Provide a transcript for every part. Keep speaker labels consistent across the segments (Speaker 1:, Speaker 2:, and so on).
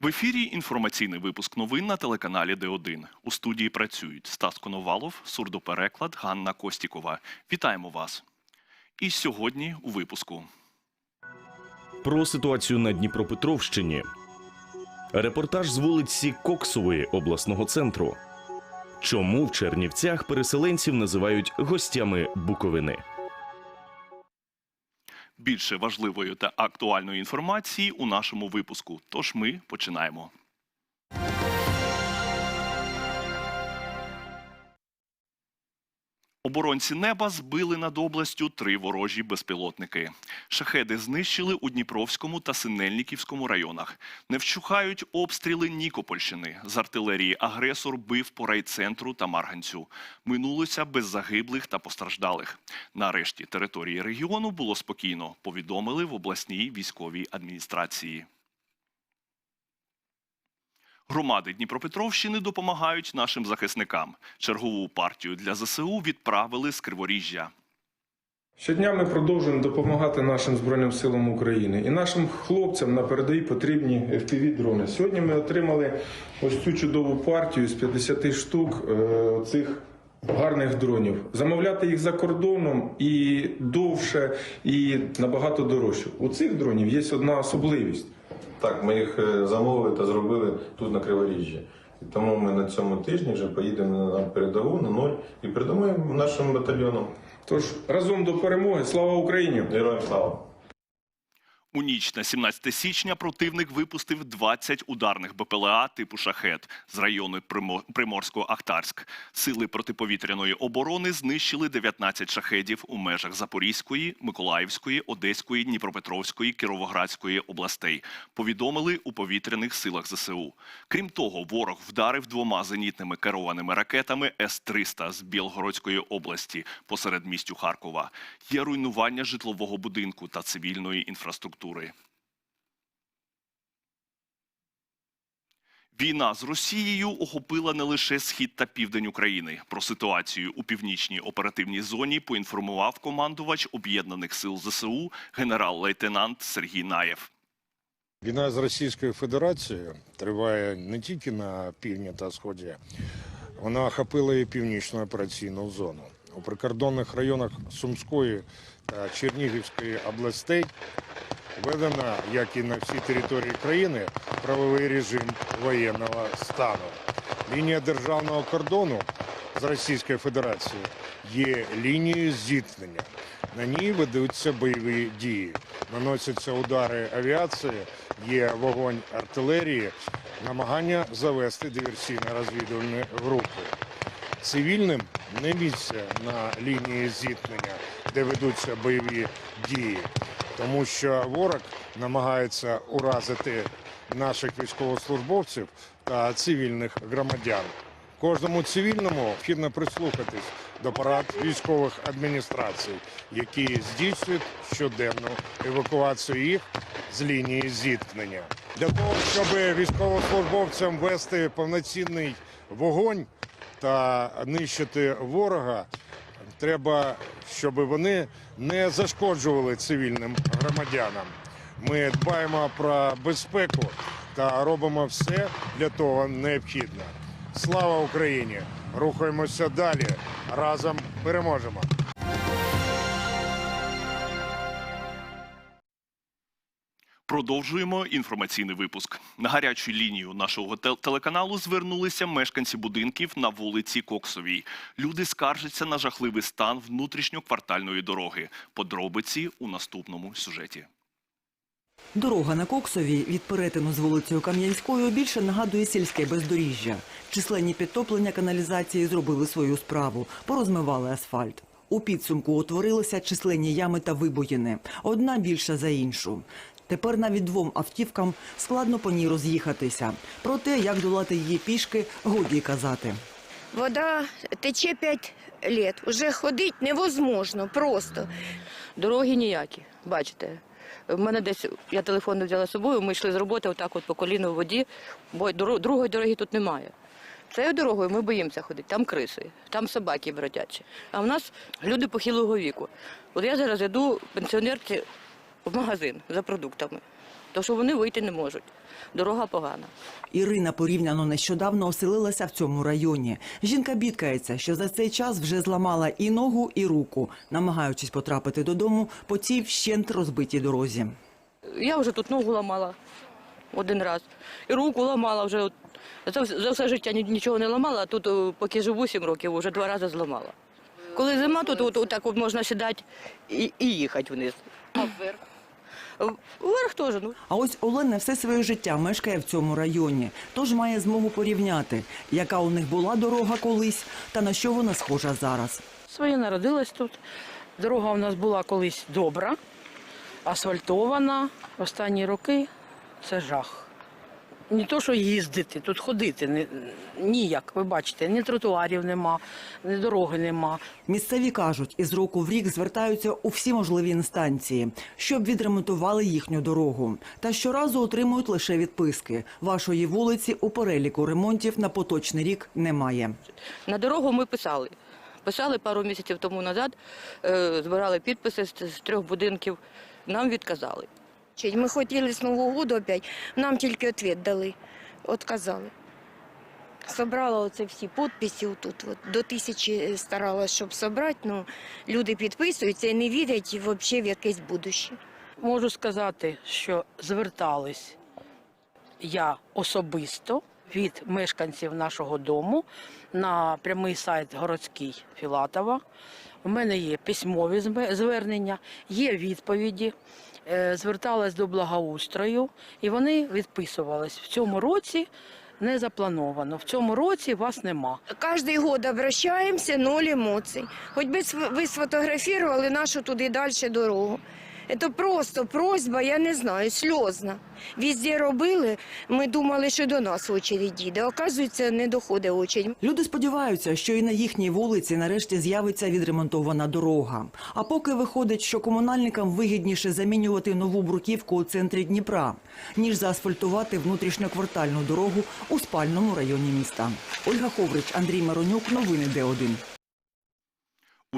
Speaker 1: В ефірі інформаційний випуск новин на телеканалі Д1. У студії працюють Стас Коновалов, сурдопереклад Ганна Костікова. Вітаємо вас. І сьогодні у випуску.
Speaker 2: Про ситуацію на Дніпропетровщині. Репортаж з вулиці Коксової обласного центру. Чому в Чернівцях переселенців називають гостями Буковини?
Speaker 1: Більше важливої та актуальної інформації у нашому випуску. Тож ми починаємо. Оборонці неба збили над областю три ворожі безпілотники. Шахеди знищили у Дніпровському та Синельниківському районах. Не вщухають обстріли Нікопольщини. З артилерії агресор бив по райцентру та Марганцю. Минулося без загиблих та постраждалих. Нарешті території регіону було спокійно. Повідомили в обласній військовій адміністрації. Громади Дніпропетровщини допомагають нашим захисникам. Чергову партію для ЗСУ відправили з Криворіжжя.
Speaker 3: Щодня ми продовжуємо допомагати нашим Збройним силам України і нашим хлопцям на передовій потрібні fpv дрони. Сьогодні ми отримали ось цю чудову партію з 50 штук е, цих гарних дронів. Замовляти їх за кордоном і довше, і набагато дорожче. У цих дронів є одна особливість.
Speaker 4: Так, ми їх е, замовили та зробили тут на Криворіжжі. І тому ми на цьому тижні вже поїдемо на передову на ноль і передамо нашим батальйонам.
Speaker 3: Тож разом до перемоги, слава Україні!
Speaker 4: Героям слава!
Speaker 1: У ніч на 17 січня противник випустив 20 ударних БПЛА типу «Шахет» з району Примо- Приморсько-Ахтарськ. Сили протиповітряної оборони знищили 19 шахедів у межах Запорізької, Миколаївської, Одеської, Дніпропетровської, Кіровоградської областей. Повідомили у повітряних силах ЗСУ. Крім того, ворог вдарив двома зенітними керованими ракетами С-300 з Білгородської області посеред містю Харкова. Є руйнування житлового будинку та цивільної інфраструктури. Війна з Росією охопила не лише схід та південь України. Про ситуацію у північній оперативній зоні поінформував командувач об'єднаних сил ЗСУ генерал-лейтенант Сергій Наєв.
Speaker 5: Війна з Російською Федерацією триває не тільки на півдні та сході, вона охопила і північну операційну зону. У прикордонних районах Сумської та Чернігівської областей введено, як і на всій території країни, правовий режим воєнного стану. Лінія державного кордону з Російською Федерацією є лінією зіткнення. На ній ведуться бойові дії, наносяться удари авіації, є вогонь артилерії, намагання завести диверсійно-розвідувальні групи. Цивільним не місце на лінії зіткнення, де ведуться бойові дії, тому що ворог намагається уразити наших військовослужбовців та цивільних громадян. Кожному цивільному необхідно прислухатись до порад військових адміністрацій, які здійснюють щоденну евакуацію їх з лінії зіткнення. Для того, щоб військовослужбовцям вести повноцінний вогонь та нищити ворога, треба, щоб вони не зашкоджували цивільним громадянам. Ми дбаємо про безпеку та робимо все для того необхідне. Слава Україні! Рухаємося далі. Разом переможемо.
Speaker 1: Продовжуємо інформаційний випуск. На гарячу лінію нашого тел- телеканалу звернулися мешканці будинків на вулиці Коксовій. Люди скаржаться на жахливий стан внутрішньоквартальної дороги. Подробиці у наступному сюжеті.
Speaker 6: Дорога на Коксові від перетину з вулицею Кам'янською більше нагадує сільське бездоріжжя. Численні підтоплення каналізації зробили свою справу, порозмивали асфальт. У підсумку утворилися численні ями та вибоїни, одна більша за іншу. Тепер навіть двом автівкам складно по ній роз'їхатися. Про те, як долати її пішки, годі казати.
Speaker 7: Вода тече 5 лет. Уже ходити невозможно просто.
Speaker 8: Дороги ніякі, бачите. В мене десь я телефон не взяла з собою. Ми йшли з роботи отак, от по коліну в воді, бо другої дороги тут немає. Цією дорогою ми боїмося ходити. Там криси, там собаки бродячі. А в нас люди похилого віку. От я зараз йду пенсіонерці в магазин за продуктами. тому що вони вийти не можуть. Дорога погана.
Speaker 6: Ірина порівняно нещодавно оселилася в цьому районі. Жінка бідкається, що за цей час вже зламала і ногу, і руку, намагаючись потрапити додому по цій вщент розбитій дорозі.
Speaker 8: Я вже тут ногу ламала один раз. І руку ламала вже. За, за все життя нічого не ламала, а тут, поки живу 7 років, вже два рази зламала. Коли зима, тут от, отак от можна сідати і, і їхати вниз. А вверх? Вверх теж. Ну.
Speaker 6: А ось Олена все своє життя мешкає в цьому районі, тож має змогу порівняти, яка у них була дорога колись та на що вона схожа зараз.
Speaker 9: Своє народилась тут. Дорога у нас була колись добра, асфальтована. Останні роки це жах. Не то, що їздити, тут ходити не, ніяк, ви бачите, ні тротуарів нема, ні дороги нема.
Speaker 6: Місцеві кажуть, із року в рік звертаються у всі можливі інстанції, щоб відремонтували їхню дорогу. Та щоразу отримують лише відписки. Вашої вулиці у переліку ремонтів на поточний рік немає.
Speaker 8: На дорогу ми писали. Писали пару місяців тому назад, е, збирали підписи з, з трьох будинків. Нам відказали.
Speaker 7: Ми хотіли з Нового року опять, нам тільки відповідь дали, отказали. Собрала оце всі підписи тут, от, до тисячі старалась, щоб собрати, ну, люди підписуються і не вірять взагалі в якесь будуще.
Speaker 9: Можу сказати, що звертались я особисто від мешканців нашого дому на прямий сайт городський Філатова. У мене є письмові звернення, є відповіді. Е, Зверталась до благоустрою, і вони відписувались. В цьому році не заплановано. В цьому році вас нема.
Speaker 7: Кожний год обращаємося, ноль емоцій. Хоч би ви сфотографували нашу туди далі дорогу. Це просто просьба, я не знаю, сльозна. Везде робили, ми думали, що до нас очередь йде. Оказується, не доходить очередь.
Speaker 6: Люди сподіваються, що і на їхній вулиці нарешті з'явиться відремонтована дорога. А поки виходить, що комунальникам вигідніше замінювати нову бруківку у центрі Дніпра, ніж заасфальтувати внутрішньоквартальну дорогу у спальному районі міста. Ольга Ховрич, Андрій Маронюк, новини Д1.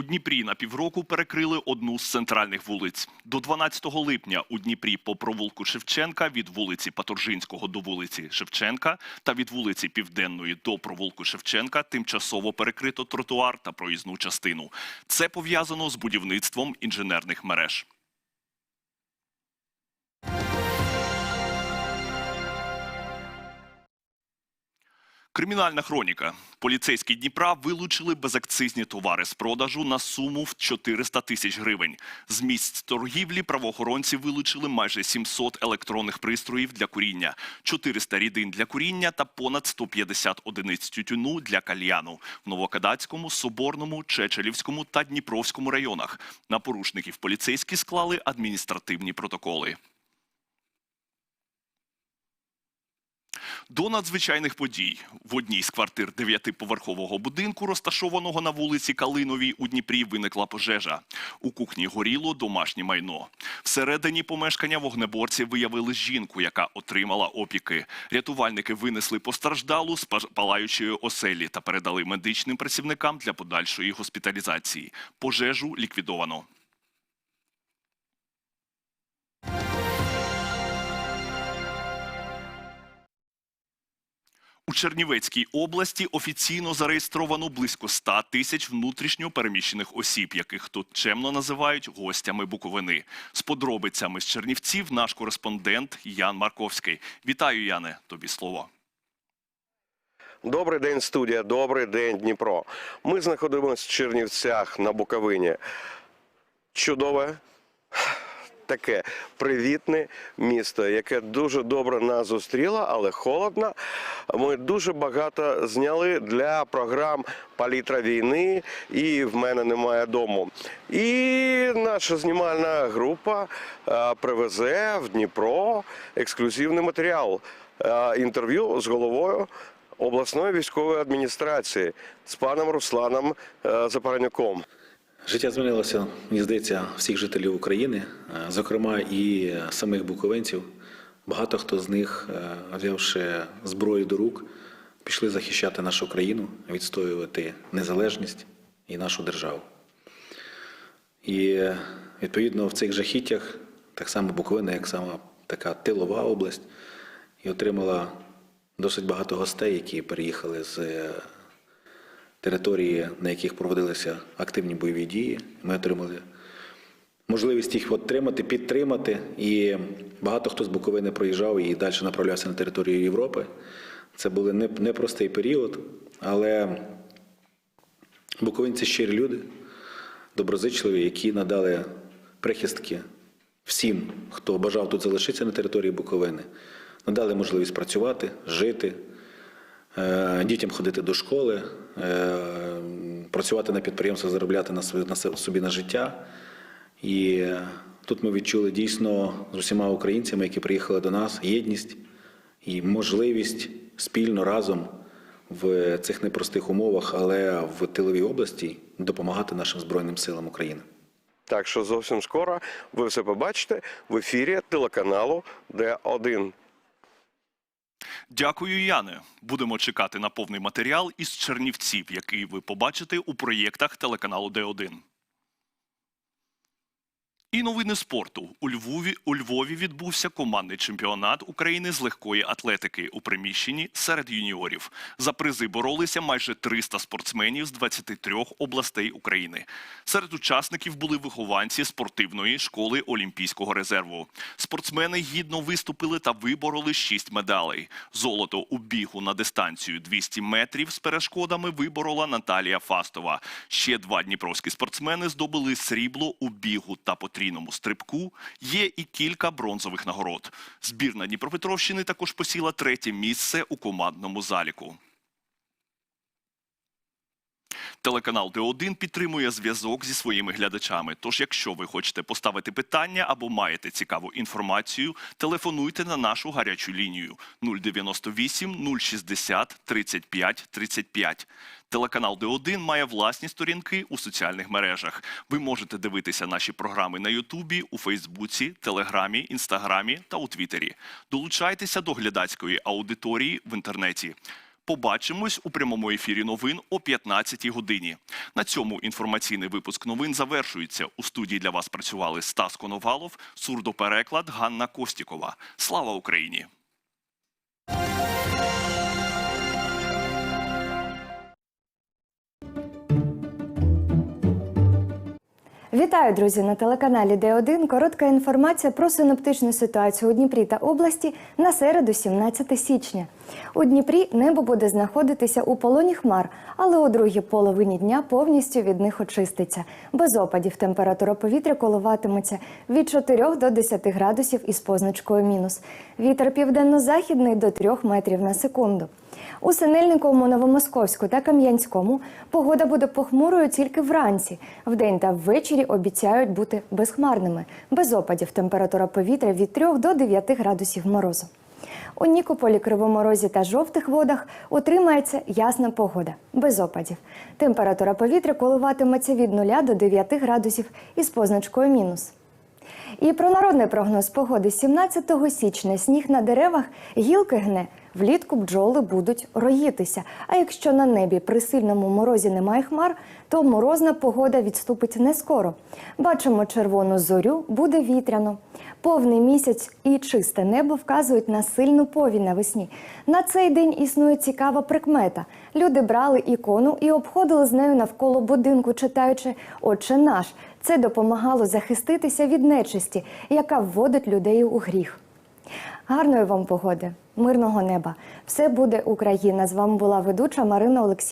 Speaker 1: У Дніпрі на півроку перекрили одну з центральних вулиць. До 12 липня у Дніпрі по провулку Шевченка від вулиці Паторжинського до вулиці Шевченка та від вулиці Південної до провулку Шевченка тимчасово перекрито тротуар та проїзну частину. Це пов'язано з будівництвом інженерних мереж. Кримінальна хроніка. Поліцейські Дніпра вилучили безакцизні товари з продажу на суму в 400 тисяч гривень. З місць торгівлі правоохоронці вилучили майже 700 електронних пристроїв для куріння, 400 рідин для куріння та понад 150 одиниць тютюну для кальяну в Новокадацькому, Соборному, Чечелівському та Дніпровському районах. На порушників поліцейські склали адміністративні протоколи. До надзвичайних подій в одній з квартир дев'ятиповерхового будинку, розташованого на вулиці Калиновій у Дніпрі, виникла пожежа. У кухні горіло домашнє майно. Всередині помешкання вогнеборці виявили жінку, яка отримала опіки. Рятувальники винесли постраждалу з палаючої оселі та передали медичним працівникам для подальшої госпіталізації. Пожежу ліквідовано. У Чернівецькій області офіційно зареєстровано близько 100 тисяч внутрішньо переміщених осіб, яких тут чемно називають гостями Буковини. З подробицями з Чернівців наш кореспондент Ян Марковський. Вітаю, Яне. Тобі слово.
Speaker 10: Добрий день, студія. Добрий день, Дніпро. Ми знаходимося в Чернівцях на Буковині. Чудове, таке привітне місто, яке дуже добре нас зустріло, але холодно. Ми дуже багато зняли для програм Палітра війни і в мене немає дому. І наша знімальна група е, привезе в Дніпро ексклюзивний матеріал. Е, Інтерв'ю з головою обласної військової адміністрації з паном Русланом е, Запаранюком.
Speaker 11: Життя змінилося, мені здається, всіх жителів України, е, зокрема і самих буковинців. Багато хто з них, е, взявши зброю до рук, пішли захищати нашу країну, відстоювати незалежність і нашу державу. І е, відповідно в цих жахіттях так само Буковина, як сама така тилова область і отримала досить багато гостей, які переїхали з е, території, на яких проводилися активні бойові дії. Ми отримали можливість їх отримати, підтримати. І багато хто з Буковини проїжджав і далі направлявся на територію Європи. Це був не- непростий період, але буковинці щирі люди, доброзичливі, які надали прихистки всім, хто бажав тут залишитися на території Буковини, надали можливість працювати, жити, дітям ходити до школи, е, працювати на підприємствах, заробляти на собі, на життя. І е, тут ми відчули дійсно з усіма українцями, які приїхали до нас, єдність і можливість спільно разом в цих непростих умовах, але в тиловій області допомагати нашим Збройним силам України.
Speaker 10: Так що зовсім скоро ви все побачите в ефірі телеканалу Д1.
Speaker 1: Дякую, Яне. Будемо чекати на повний матеріал із Чернівців, який ви побачите у проєктах телеканалу Д1. І новини спорту. У Львові, у Львові відбувся командний чемпіонат України з легкої атлетики у приміщенні серед юніорів. За призи боролися майже 300 спортсменів з 23 областей України. Серед учасників були вихованці спортивної школи Олімпійського резерву. Спортсмени гідно виступили та вибороли 6 медалей. Золото у бігу на дистанцію 200 метрів з перешкодами виборола Наталія Фастова. Ще два дніпровські спортсмени здобули срібло у бігу та потрійному стрибку. Є і кілька бронзових нагород. Збірна Дніпропетровщини також посіла третє місце у командному заліку. Телеканал Д1 підтримує зв'язок зі своїми глядачами. Тож, якщо ви хочете поставити питання або маєте цікаву інформацію, телефонуйте на нашу гарячу лінію 098 060 35 35. Телеканал Д1 має власні сторінки у соціальних мережах. Ви можете дивитися наші програми на Ютубі, у Фейсбуці, Телеграмі, Інстаграмі та у Твіттері. Долучайтеся до глядацької аудиторії в інтернеті. Побачимось у прямому ефірі новин о 15 годині. На цьому інформаційний випуск новин завершується. У студії для вас працювали Стас Коновалов, сурдопереклад Ганна Костікова. Слава Україні!
Speaker 12: Вітаю, друзі, на телеканалі Д1. Коротка інформація про синоптичну ситуацію у Дніпрі та області на середу, 17 січня. У Дніпрі небо буде знаходитися у полоні хмар, але у другій половині дня повністю від них очиститься. Без опадів температура повітря коливатиметься від 4 до 10 градусів із позначкою мінус. Вітер південно-західний до 3 метрів на секунду. У Синельниковому, Новомосковську та Кам'янському погода буде похмурою тільки вранці. Вдень та ввечері обіцяють бути безхмарними. Без опадів температура повітря від 3 до 9 градусів морозу. У Нікополі, Кривому Розі та жовтих водах утримається ясна погода, без опадів. Температура повітря коливатиметься від 0 до 9 градусів із позначкою мінус. І про народний прогноз погоди 17 січня сніг на деревах, гілки гне, влітку бджоли будуть роїтися. А якщо на небі при сильному морозі немає хмар, то морозна погода відступить не скоро. Бачимо червону зорю, буде вітряно. Повний місяць і чисте небо вказують на сильну повінь навесні. На цей день існує цікава прикмета. Люди брали ікону і обходили з нею навколо будинку, читаючи Отче наш. Це допомагало захиститися від нечисті, яка вводить людей у гріх. Гарної вам погоди, мирного неба! Все буде Україна. З вами була ведуча Марина Олексій.